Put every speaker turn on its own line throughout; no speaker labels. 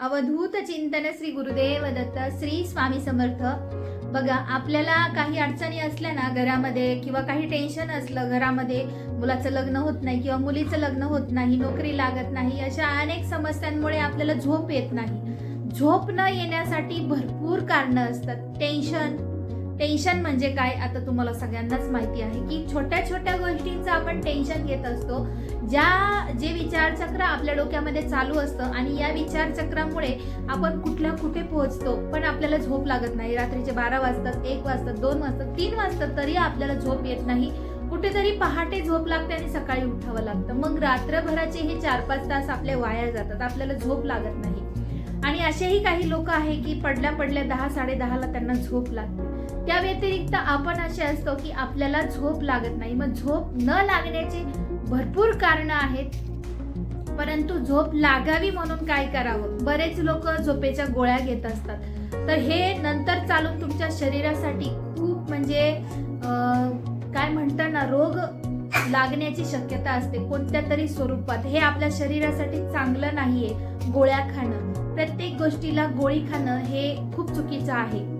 अवधूत चिंतन श्री गुरुदेव दत्त श्री स्वामी समर्थ. बघा आपल्याला काही अडचणी असल्या ना घरामध्ये किंवा काही टेन्शन असलं घरामध्ये मुलाचं लग्न होत नाही किंवा मुलीचं लग्न होत नाही नोकरी लागत नाही अशा अनेक समस्यांमुळे आपल्याला झोप येत नाही. झोप न येण्यासाठी भरपूर कारणं असतात. टेन्शन टेन्शन म्हणजे काय? आता तुम्हाला सगळ्यांनाच माहिती आहे की छोट्या छोट्या गोष्टींचं आपण टेन्शन घेत असतो. ज्या जे विचारचक्र आपल्या डोक्यामध्ये चालू असतं आणि या विचारचक्रामुळे आपण कुठल्या कुठे पोहोचतो पण आपल्याला झोप लागत नाही. रात्रीचे बारा वाजतात एक वाजतात दोन वाजतात तीन वाजतात तरी आपल्याला झोप येत नाही. कुठेतरी पहाटे झोप लागते आणि सकाळी उठावं लागतं. मग रात्रभराचे हे चार पाच तास आपले वाया जातात. आपल्याला झोप लागत नाही. आणि असेही काही लोक आहे की पडल्या पडल्या दहा साडे दहाला त्यांना झोप लागते. त्या व्यतिरिक्त आपण असे असतो की आपल्याला झोप लागत नाही. मग झोप न लागण्याची भरपूर कारणं आहेत. परंतु झोप लागावी म्हणून काय करावं? बरेच लोक झोपेच्या गोळ्या घेत असतात. तर हे नंतर चालून तुमच्या शरीरासाठी खूप म्हणजे काय म्हणतात ना रोग लागण्याची शक्यता असते. कोणत्या तरी स्वरूपात. हे आपल्या शरीरासाठी चांगलं नाहीये गोळ्या खाणं. प्रत्येक गोष्टीला गोळी खाणं हे खूप चुकीचं आहे.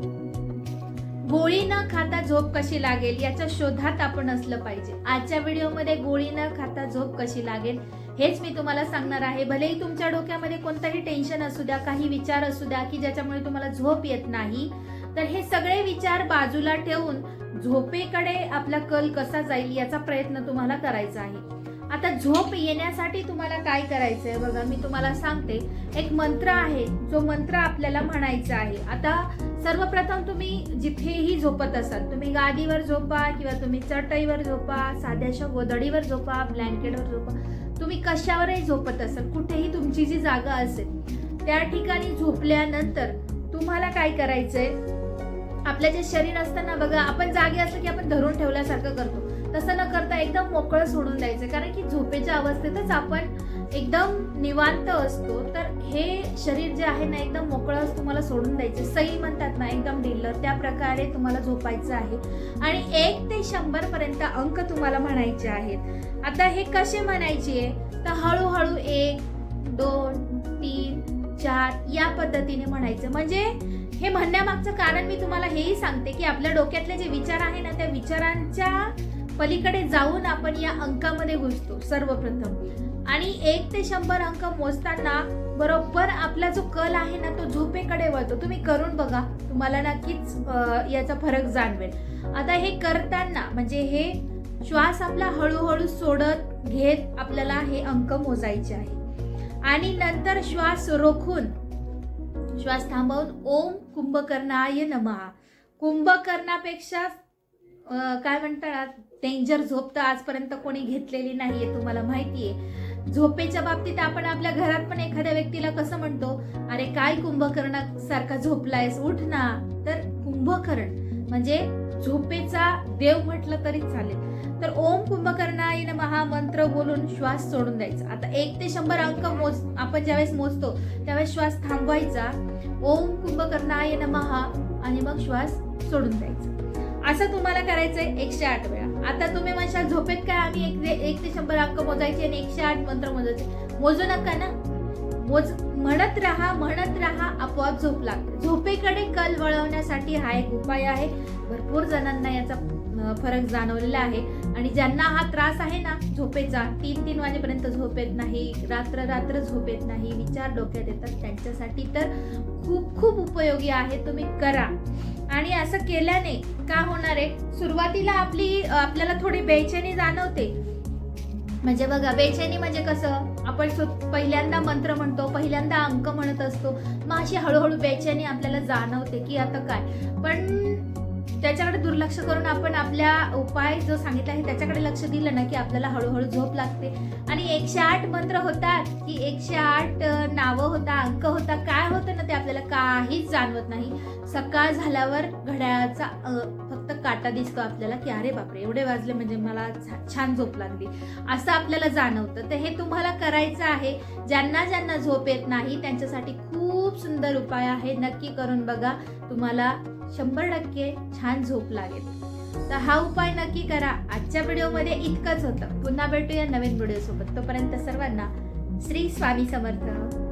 गोळी न खाता झोप कशी लागेल याच्या शोधात आपण असलं पाहिजे. आजच्या व्हिडिओमध्ये गोळी न खाता झोप कशी लागेल हेच मी तुम्हाला सांगणार आहे. भलेही तुमच्या डोक्यामध्ये कोणतंही टेन्शन असू द्या काही विचार असू द्या की ज्याच्यामुळे तुम्हाला झोप येत नाही तर हे सगळे विचार बाजूला ठेवून झोपेकडे आपला कल कसा जाईल याचा प्रयत्न तुम्हाला करायचा आहे. आता झोप येण्यासाठी तुम्हाला काय करायचंय? बघा मी तुम्हाला सांगते. एक मंत्र आहे जो मंत्र आपल्याला म्हणायचा आहे. आता सर्वप्रथम तुम्ही जिथेही झोपत असाल तुम्ही गादीवर झोपा किंवा तुम्ही चटईवर झोपा साध्याशा गोदडीवर झोपा ब्लँकेटवर झोपा तुम्ही कशावरही झोपत असाल कुठेही तुमची जी जागा असेल त्या ठिकाणी झोपल्यानंतर तुम्हाला काय करायचंय? आपलं जे शरीर असतं ना बघा आपण जागे असलं की आपण धरून ठेवल्यासारखं करतो. तसं न करता एकदम मोकळं सोडून द्यायचं. कारण की झोपेच्या अवस्थेतच आपण एकदम निवांत असतो तर हे शरीर जे आहे ना एकदम मोकळं तुम्हाला सोडून द्यायचं. सई म्हणतात ना एकदम ढिल्ल त्या प्रकारे तुम्हाला झोपायचं आहे. आणि एक ते शंभर पर्यंत अंक तुम्हाला म्हणायचे आहेत. आता हे कसे म्हणायचे? आहे तर हळूहळू एक दोन तीन चार या पद्धतीने म्हणायचं. म्हणजे हे म्हणण्यामागचं कारण मी तुम्हाला हेही सांगते की आपल्या डोक्यातले जे विचार आहे ना त्या विचारांच्या पलीकडे जाऊन आपण या अंकामध्ये घुसतो सर्वप्रथम. आणि एक ते शंभर अंक मोजताना बरोबर आपला जो कल आहे ना तो झोपेकडे वळतो. तुम्ही करून बघा तुम्हाला नक्कीच याचा फरक जाणवेल. आता हे करताना म्हणजे हे श्वास आपला हळूहळू सोडत घेत आपल्याला हे अंक मोजायचे आहे. आणि नंतर श्वास रोखून श्वास थांबवून ओम कुंभकर्णाय नमः. कुंभकर्णापेक्षा काय म्हणतात डेंजर झोप तर आजपर्यंत कोणी घेतलेली नाहीये तुम्हाला माहिती आहे झोपेच्या बाबतीत आपण आपल्या घरात पण एखाद्या व्यक्तीला कसं म्हणतो अरे काय कुंभकर्णासारखा झोपलायस उठ ना. तर कुंभकर्ण म्हणजे झोपेचा देव म्हटलं तरी चालेल. तर ओम कुंभकर्णाय महा मंत्र बोलून श्वास सोडून द्यायचा. आता एक ते शंभर अंक मोज आपण ज्यावेळेस मोजतो त्यावेळेस श्वास थांबवायचा. ओम कुंभकर्णाय महा आणि मग श्वास सोडून द्यायचा. असं तुम्हाला करायचंय एकशे आठ वेळा. आता तुम्ही म्हणशाल झोपेत काय आम्ही एक ते एक ते शंभर अंक मोजायचे आणि एकशे आठ मंत्र मोजायचे. मोजू नका ना. मोज म्हणत राहा म्हणत राहा आपोआप झोप लागते. झोपेकडे कल वळवण्यासाठी हा एक उपाय आहे. भरपूर जणांना याचा फरक जाणवलेला आहे. आणि ज्यांना हा त्रास आहे ना झोपेचा तीन तीन वाजेपर्यंत झोप येत नाही रात्र रात्र झोप येत नाही विचार डोक्यात येतात त्यांच्यासाठी तर खूप खूप उपयोगी आहे तुम्ही करा. आणि असं केल्याने का होणार आहे? सुरुवातीला आपली आपल्याला थोडी बेचैनी जाणवते. म्हणजे बघा बेचैनी म्हणजे कसं? आपण पहिल्यांदा मंत्र म्हणतो पहिल्यांदा अंक म्हणत असतो. मग अशी हळूहळू बेचैनी आपल्याला जाणवते की आता काय? पण त्याच्याकडे दुर्लक्ष करून आपण आपल्या उपाय जो सांगितला आहे त्याच्याकडे लक्ष दिलं ना की आपल्याला हळूहळू झोप लागते. आणि एकशे आठ मंत्र होतात की एकशे आठ नावं होता अंक होता काय होतं ना ते आपल्याला काहीच जाणवत नाही. सकाळ झाल्यावर घड्याळाचा फक्त काटा दिसतो आपल्याला की अरे बापरे एवढे वाजले म्हणजे मला छा- छान झोप लागली. असं आपल्याला जाणवतं. तर हे तुम्हाला करायचं आहे. ज्यांना ज्यांना झोप येत नाही त्यांच्यासाठी खूप सुंदर उपाय आहे. नक्की करून बघा. तुम्हाला शंभर टक्के छान झोप लागेल. तर हा उपाय नक्की करा. आजच्या व्हिडिओमध्ये इतकंच होतं. पुन्हा भेटूया नवीन व्हिडिओसोबत. तोपर्यंत सर्वांना श्री स्वामी समर्थ.